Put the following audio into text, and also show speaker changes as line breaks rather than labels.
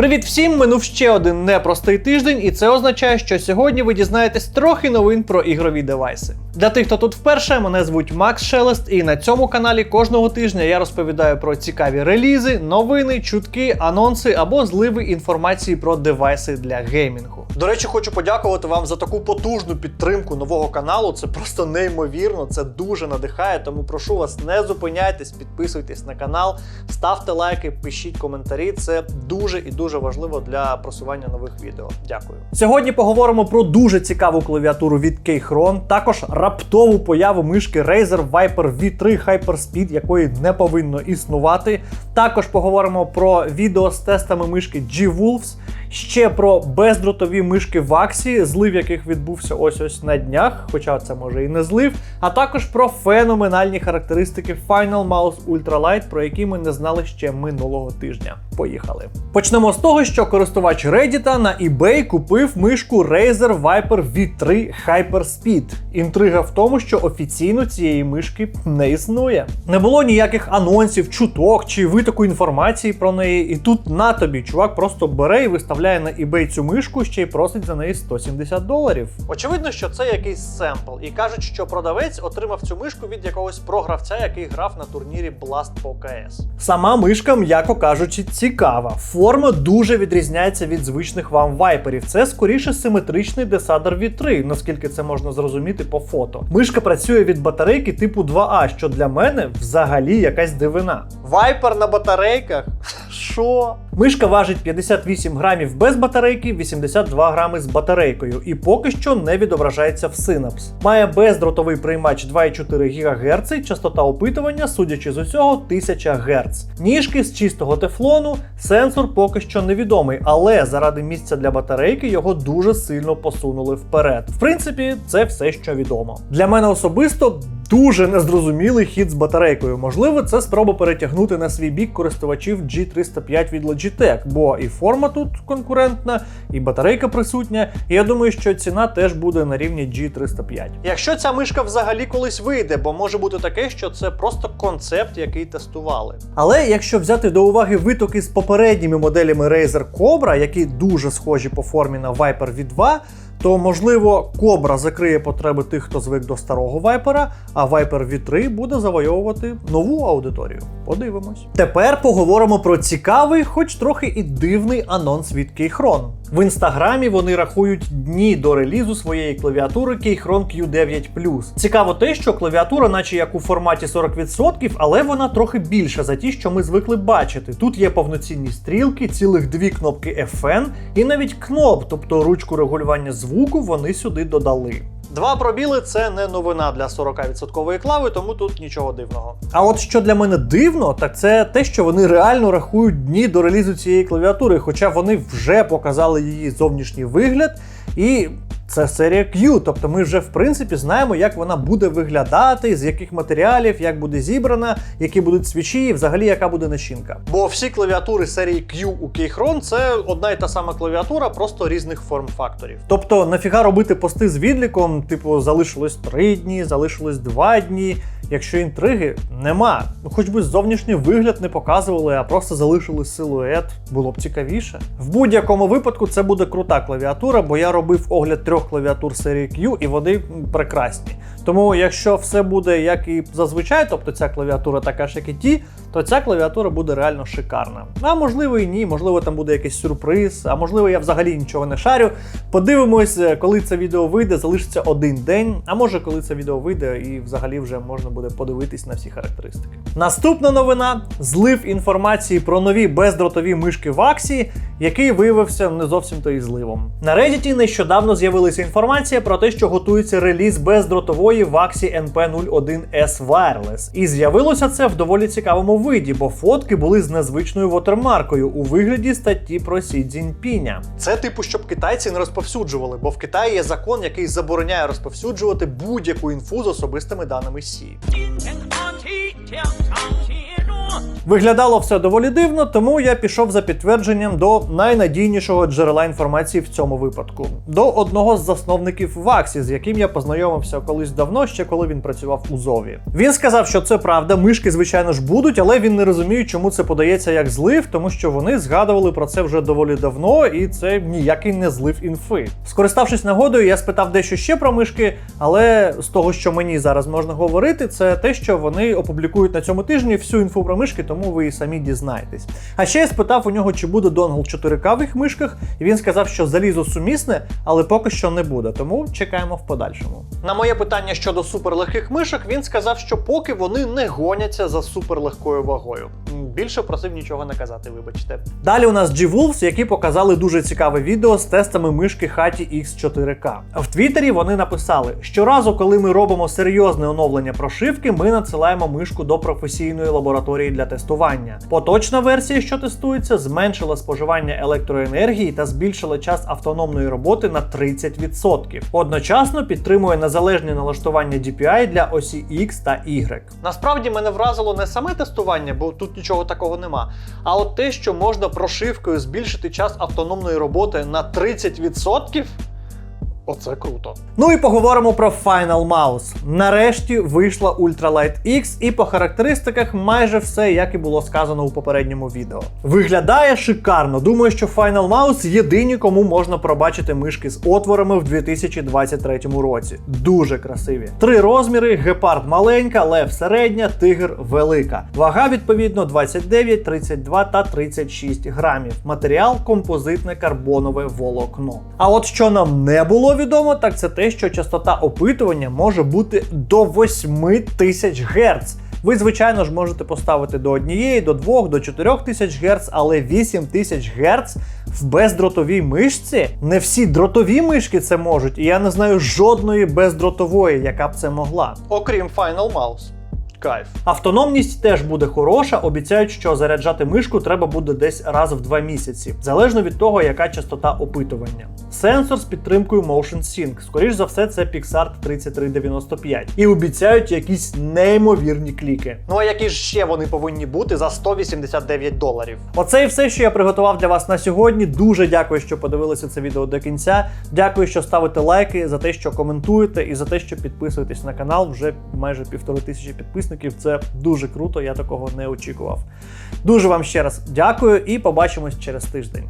Привіт всім! Минув ще один непростий тиждень, і це означає, що сьогодні ви дізнаєтесь трохи новин про ігрові девайси. Для тих, хто тут вперше, мене звуть Макс Шелест, і на цьому каналі кожного тижня я розповідаю про цікаві релізи, новини, чутки, анонси або зливи інформації про девайси для геймінгу. До речі, хочу подякувати вам за таку потужну підтримку нового каналу. Це просто неймовірно, це дуже надихає. Тому прошу вас, не зупиняйтесь, підписуйтесь на канал, ставте лайки, пишіть коментарі. Це дуже і дуже важливо для просування нових відео. Дякую. Сьогодні поговоримо про дуже цікаву клавіатуру від Keychron, також раптову появу мишки Razer Viper V3 Hyperspeed, якої не повинно існувати. Також поговоримо про відео з тестами мишки G-Wolves, ще про бездротові мишки Vaxi, злив яких відбувся ось ось на днях, хоча це може і не злив, а також про феноменальні характеристики Final Mouse Ultralight, про які ми не знали ще минулого тижня. Поїхали. Почнемо з того, що користувач Reddit на eBay купив мишку Razer Viper V3 Hyperspeed. Інтрига в тому, що офіційно цієї мишки не існує. Не було ніяких анонсів, чуток чи витоку інформації про неї. І тут на тобі чувак просто бере і виставляє на eBay цю мишку, ще й просить за неї 170 доларів. Очевидно, що це якийсь семпл, і кажуть, що продавець отримав цю мишку від якогось програвця, який грав на турнірі Blast по КС. Сама мишка, м'яко кажучи, цікава. Форма дуже відрізняється від звичних вам вайперів. Це скоріше симетричний Desader V3, наскільки це можна зрозуміти по фото. Мишка працює від батарейки типу 2А, що для мене взагалі якась дивина. Вайпер на батарейках? Що? Мишка важить 58 грамів без батарейки, 82 грами з батарейкою, і поки що не відображається в Synapse. Має бездротовий приймач 2,4 ГГц, частота опитування, судячи з усього, 1000 Гц. Ніжки з чистого тефлону, сенсор поки що невідомий, але заради місця для батарейки його дуже сильно посунули вперед. В принципі, це все, що відомо. Для мене особисто. Дуже незрозумілий хід з батарейкою. Можливо, це спроба перетягнути на свій бік користувачів G305 від Logitech, бо і форма тут конкурентна, і батарейка присутня. І я думаю, що ціна теж буде на рівні G305. Якщо ця мишка взагалі колись вийде, бо може бути таке, що це просто концепт, який тестували. Але якщо взяти до уваги витоки з попередніми моделями Razer Cobra, які дуже схожі по формі на Viper V2, то можливо Кобра закриє потреби тих, хто звик до старого вайпера, а Viper V3 буде завойовувати нову аудиторію. Подивимось. Тепер поговоримо про цікавий, хоч трохи і дивний анонс від Keychron. В інстаграмі вони рахують дні до релізу своєї клавіатури Keychron Q9 Цікаво те, що клавіатура, наче як у форматі 40%, але вона трохи більша за ті, що ми звикли бачити. Тут є повноцінні стрілки, цілих дві кнопки FN і навіть кноп, тобто ручку регулювання звуку, вони сюди додали. Два пробіли це не новина для 40% клави, тому тут нічого дивного. А от що для мене дивно, так це те, що вони реально рахують дні до релізу цієї клавіатури, хоча вони вже показали її зовнішній вигляд і. Це серія Q, тобто ми вже в принципі знаємо, як вона буде виглядати, з яких матеріалів, як буде зібрана, які будуть свічі, і взагалі яка буде начинка. Бо всі клавіатури серії Q у Keychron це одна і та сама клавіатура, просто різних форм-факторів. Тобто, нафіга робити пости з відліком, типу, залишилось 3 дні, залишилось 2 дні. Якщо інтриги нема, ну хоч би зовнішній вигляд не показували, а просто залишили силует, було б цікавіше. В будь-якому випадку це буде крута клавіатура, бо я робив огляд трьох клавіатур серії Q, і вони прекрасні. Тому, якщо все буде як і зазвичай, тобто ця клавіатура така ж, як і ті, то ця клавіатура буде реально шикарна. А можливо і ні, можливо, там буде якийсь сюрприз, а можливо, я взагалі нічого не шарю. Подивимось, е, коли це відео вийде, залишиться один день. А може, коли це відео вийде, і взагалі вже можна буде подивитись на всі характеристики. Наступна новина: злив інформації про нові бездротові мишки Vaxi, який виявився не зовсім то і зливом. На Reddit нещодавно з'явилася інформація про те, що готується реліз бездротової Vaxi NP01S Wireless. І з'явилося це в доволі цікавому виді, бо фотки були з незвичною вотермаркою у вигляді статті про Сі Цзіньпіня. Це типу, щоб китайці не розповсюджували, бо в Китаї є закон, який забороняє розповсюджувати будь-яку інфу з особистими даними Сі. Виглядало все доволі дивно, тому я пішов за підтвердженням до найнадійнішого джерела інформації в цьому випадку до одного з засновників Ваксі, з яким я познайомився колись давно, ще коли він працював у Зові. Він сказав, що це правда, мишки, звичайно ж, будуть, але він не розуміє, чому це подається як злив, тому що вони згадували про це вже доволі давно, і це ніякий не злив інфи. Скориставшись нагодою, я спитав дещо ще про мишки, але з того, що мені зараз можна говорити, це те, що вони опублікують на цьому тижні всю інфу про мишки тому ви і самі дізнаєтесь. А ще я спитав у нього, чи буде донгл 4К в їх мишках, і він сказав, що залізо сумісне, але поки що не буде, тому чекаємо в подальшому. На моє питання щодо суперлегких мишок, він сказав, що поки вони не гоняться за суперлегкою вагою. Більше просив нічого не казати, вибачте. Далі у нас G-Wolves, які показали дуже цікаве відео з тестами мишки Хаті X4K. В Твіттері вони написали: щоразу, коли ми робимо серйозне оновлення прошивки, ми надсилаємо мишку до професійної лабораторії для тестування. Поточна версія, що тестується, зменшила споживання електроенергії та збільшила час автономної роботи на 30%. Одночасно підтримує незалежні налаштування DPI для осі X та Y. Насправді мене вразило не саме тестування, бо тут нічого такого нема. А от те, що можна прошивкою збільшити час автономної роботи на 30%. Оце круто. Ну і поговоримо про Final Mouse. Нарешті вийшла Ultralight X, і по характеристиках майже все, як і було сказано у попередньому відео. Виглядає шикарно. Думаю, що Final Mouse єдині, кому можна пробачити мишки з отворами в 2023 році. Дуже красиві. Три розміри: гепард маленька, лев середня, тигр велика. Вага відповідно 29, 32 та 36 грамів. Матеріал композитне карбонове волокно. А от що нам не було відомо, так це те, що частота опитування може бути до 8 тисяч Гц. Ви, звичайно ж, можете поставити до однієї, до двох, до 4 тисяч Гц, але 8 тисяч Гц в бездротовій мишці. Не всі дротові мишки це можуть, і я не знаю жодної бездротової, яка б це могла. Окрім Final Mouse. Кайф. Автономність теж буде хороша. Обіцяють, що заряджати мишку треба буде десь раз в два місяці, залежно від того, яка частота опитування. Сенсор з підтримкою Motion Sync. Скоріш за все, це Pixart 3395. І обіцяють якісь неймовірні кліки. Ну а які ж ще вони повинні бути за 189 доларів? Оце і все, що я приготував для вас на сьогодні. Дуже дякую, що подивилися це відео до кінця. Дякую, що ставите лайки, за те, що коментуєте, і за те, що підписуєтесь на канал. Вже майже півтори тисячі підписників. Це дуже круто, я такого не очікував. Дуже вам ще раз дякую і побачимось через тиждень.